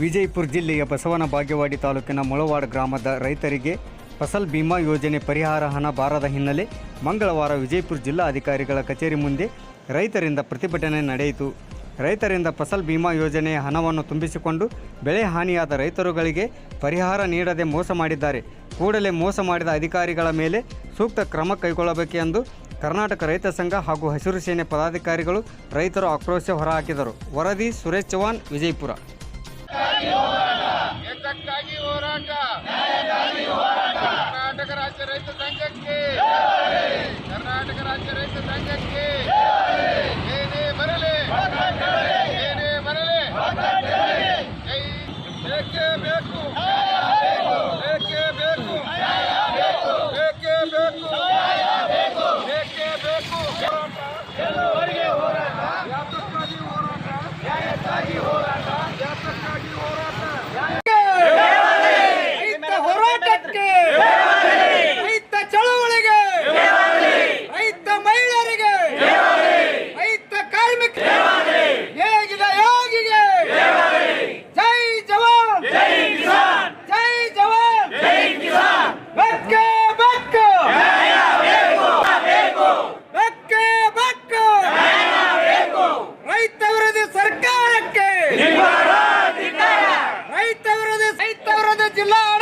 ವಿಜಯಪುರ ಜಿಲ್ಲೆಯ ಬಸವನ ಬಾಗೇವಾಡಿ ತಾಲೂಕಿನ ಮುಳವಾಡ ಗ್ರಾಮದ ರೈತರಿಗೆ ಫಸಲ್ ಬಿಮಾ ಯೋಜನೆ ಪರಿಹಾರ ಹಣ ಬಾರದ ಹಿನ್ನೆಲೆ ಮಂಗಳವಾರ ವಿಜಯಪುರ ಜಿಲ್ಲಾಧಿಕಾರಿಗಳ ಕಚೇರಿ ಮುಂದೆ ರೈತರಿಂದ ಪ್ರತಿಭಟನೆ ನಡೆಯಿತು. ರೈತರಿಂದ ಫಸಲ್ ಬಿಮಾ ಯೋಜನೆಯ ಹಣವನ್ನು ತುಂಬಿಸಿಕೊಂಡು ಬೆಳೆ ಹಾನಿಯಾದ ರೈತರುಗಳಿಗೆ ಪರಿಹಾರ ನೀಡದೆ ಮೋಸ ಮಾಡಿದ್ದಾರೆ. ಕೂಡಲೇ ಮೋಸ ಮಾಡಿದ ಅಧಿಕಾರಿಗಳ ಮೇಲೆ ಸೂಕ್ತ ಕ್ರಮ ಕೈಗೊಳ್ಳಬೇಕೆಂದು ಕರ್ನಾಟಕ ರೈತ ಸಂಘ ಹಾಗೂ ಹಸಿರು ಸೇನೆ ಪದಾಧಿಕಾರಿಗಳು ರೈತರು ಆಕ್ರೋಶ ಹೊರಹಾಕಿದರು. ವರದಿ ಸುರೇಶ್ ಚವಾನ್ ವಿಜಯಪುರ. ಏತಕ್ಕಾಗಿ ಹೋರಾಟ. ಕರ್ನಾಟಕ ರಾಜ್ಯ ರೈತ ಸಂಘಕ್ಕೆ. ಕರ್ನಾಟಕ ರಾಜ್ಯ ರೈತ ಸಂಘಕ್ಕೆ. Good luck.